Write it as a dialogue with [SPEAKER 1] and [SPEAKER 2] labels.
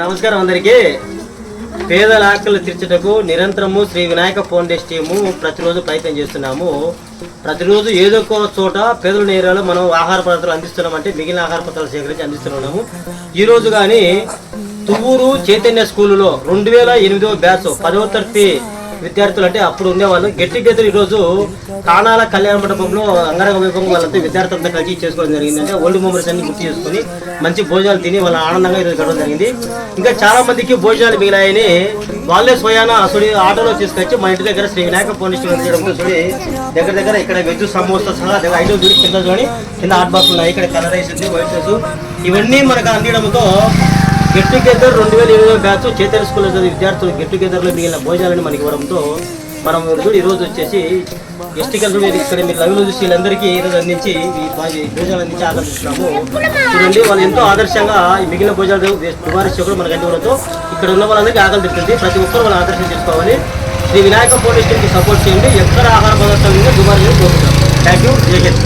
[SPEAKER 1] నమస్కారం అందరికీ. పేదల ఆకలి తీర్చుటకు నిరంతరము శ్రీ వినాయక ఫౌండేషన్ టీము ప్రతిరోజు ప్రయత్నం చేస్తున్నాము. ప్రతిరోజు ఏదో ఒక చోట పేదల ఏరియాలో మనం ఆహార పదార్థాలు అందిస్తున్నామంటే మిగిలిన ఆహార పదార్థాలు సేకరించి అందిస్తున్నాము. ఈ రోజు కానీ తువ్వూరు చైతన్య స్కూలులో రెండు వేల ఎనిమిదో బ్యాచ్ పదవ తరగతి విద్యార్థులు అంటే అప్పుడు ఉండేవాళ్ళు. గెట్ టుగెదర్ ఈరోజు కానాల కళ్యాణ మండపంలో అంగరంగ వైభవం వాళ్ళంతా విద్యార్థులంతా కలిసి చేసుకోవడం జరిగింది అంటే ఓల్డ్ మెమరీస్ అన్ని గుర్తు చేసుకుని మంచి భోజనాలు తిని వాళ్ళ ఆనందంగా ఈరోజు గడవడం జరిగింది. ఇంకా చాలా మందికి భోజనాలు మిగిలాయని వాళ్ళే స్వయాన అసలు ఆటోలో తీసుకొచ్చి మా ఇంటి దగ్గర శ్రీ వినాయక పోలీస్ స్టేషన్ చేయడంతో చూడి దగ్గర దగ్గర ఇక్కడ వెజ్ సమోసా సహా దగ్గర ఐదు చూడి కింద చూడండి కింద హాట్ బాక్స్ ఉన్నాయి. ఇక్కడ కలర్ ఉంది వైట్ రైస్. ఇవన్నీ మనకు అందించడంతో గెట్ టుగెదర్ రెండు వేల ఇరవై బ్యాచ్ చైతన్య స్కూల్లో చదివే విద్యార్థులు గెట్ టుగెదర్లో మిగిలిన భోజనాలను మనకి ఇవ్వడంతో మనం ఈరోజు వచ్చేసి గెస్ట్ మీరు ఇక్కడ మీరు లైవ్లో చూసి వీళ్ళందరికీ ఈరోజు అందించి ఈ ఈ భోజనాలు అందించి ఆకర్షిస్తున్నాము చూడండి వాళ్ళు ఎంతో ఆదర్శంగా ఈ మిగిలిన భోజనాలు దుబారిస్తే మనకు అందివ్వడంతో ఇక్కడ ఉన్న వాళ్ళందరికీ ఆకలి తింటుంది ప్రతి ఒక్కరు వాళ్ళు ఆదర్శం చేసుకోవాలి. శ్రీ వినాయక పోలీస్ స్టేషన్కి సపోర్ట్ చేయండి. ఎక్కడ ఆహార పదార్థాలు దుబారీ కోరుతున్నాం థ్యాంక్ యూ జై హింద్.